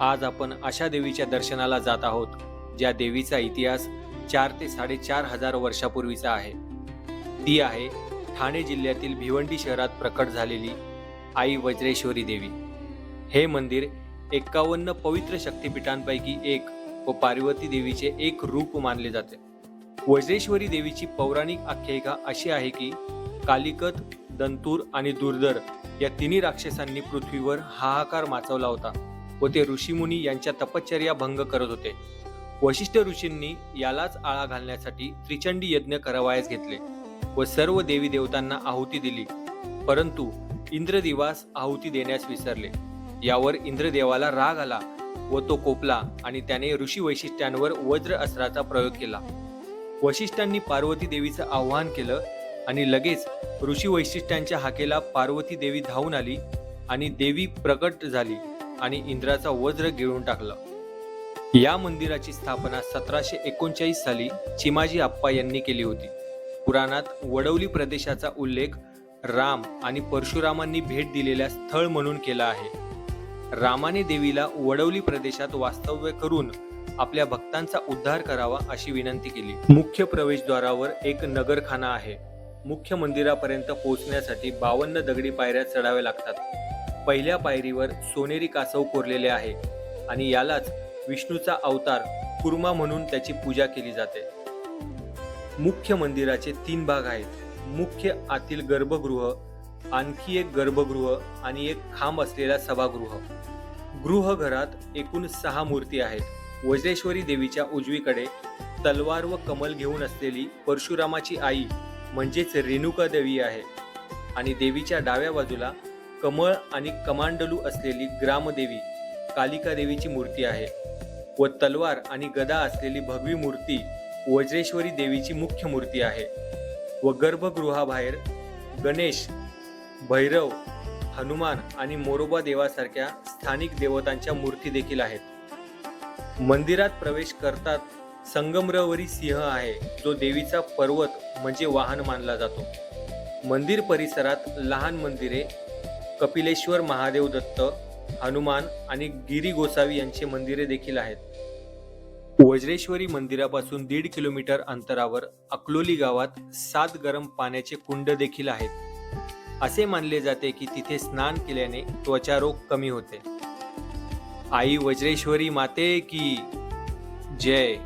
आज आपण अशा देवीच्या दर्शनाला जात आहोत ज्या देवीचा इतिहास चार ते साडेचार हजार वर्षापूर्वीचा आहे. ती आहे ठाणे जिल्ह्यातील भिवंडी शहरात प्रकट झालेली आई वज्रेश्वरी देवी. हे मंदिर एक्कावन्न पवित्र शक्तिपीठांपैकी एक व पार्वती देवीचे एक रूप मानले जाते. वज्रेश्वरी देवीची पौराणिक आख्यायिका अशी आहे की कालिकत दंतूर आणि दुर्धर या तिन्ही राक्षसांनी पृथ्वीवर हाहाकार माचवला होता. व ते ऋषीमुनी यांच्या तपश्चर्या भंग करत होते. वशिष्ठ ऋषींनी यालाच आळा घालण्यासाठी त्रिचंडी यज्ञ करावयास घेतले व सर्व देवी देवतांना आहुती दिली. परंतु इंद्रदिवास आहुती देण्यास विसरले. यावर इंद्रदेवाला राग आला व तो कोपला आणि त्याने ऋषी वैशिष्ट्यांवर वज्र अस्त्राचा प्रयोग केला. वशिष्ठांनी पार्वती देवीचं आव्हान केलं आणि लगेच ऋषी वैशिष्ट्यांच्या हाकेला पार्वती देवी धावून आली आणि देवी प्रकट झाली. आणि इंद्राचा वज्र गिळून टाकला. या मंदिराची स्थापना सतराशे एकोणचाळीस साली चिमाजी आप्पा यांनी केली होती. पुराणात वडवली प्रदेशाचा उल्लेख राम आणि परशुरामांनी भेट दिलेल्या स्थळ म्हणून केला आहे. रामाने देवीला वडवली प्रदेशात वास्तव्य करून आपल्या भक्तांचा उद्धार करावा अशी विनंती केली. मुख्य प्रवेशद्वारावर एक नगरखाना आहे. मुख्य मंदिरापर्यंत पोहोचण्यासाठी बावन्न दगडी पायऱ्या चढाव्या लागतात. पहिल्या पायरीवर सोनेरी कासव कोरलेले आहे आणि यालाच विष्णूचा अवतार कुर्मा म्हणून त्याची पूजा केली जाते. मुख्य मंदिराचे तीन भाग आहेत. मुख्य आतील गर्भगृह आणखी एक गर्भगृह आणि एक खांब असलेला सभागृह. गृहघरात एकूण सहा मूर्ती आहेत. वज्रेश्वरी देवीच्या उजवीकडे तलवार व कमल घेऊन असलेली परशुरामाची आई म्हणजेच रेणुका देवी आहे आणि देवीच्या डाव्या बाजूला कमळ आणि कमांडलू असलेली ग्रामदेवी कालिका देवीची मूर्ती आहे व तलवार आणि गदा असलेली भगवी मूर्ती वज्रेश्वरी देवीची मुख्य मूर्ती आहे व गर्भगृहाबाहेर गणेश भैरव हनुमान आणि मोरोबा देवासारख्या स्थानिक देवतांच्या मूर्ती देखील आहेत. मंदिरात प्रवेश करतात संगमरवरी सिंह आहे जो देवीचा पर्वत म्हणजे वाहन मानला जातो. मंदिर परिसरात लहान मंदिरे कपिलेश्वर महादेव दत्त हनुमान आणि गिरी गोसावी यांचे मंदिरे देखील आहेत. वज्रेश्वरी मंदिरापासून दीड किलोमीटर अंतरावर अकलोली गावात सात गरम पाण्याचे कुंड देखील आहेत. असे मानले जाते की तिथे स्नान केल्याने त्वचारोग कमी होते. आई वज्रेश्वरी माते की जय!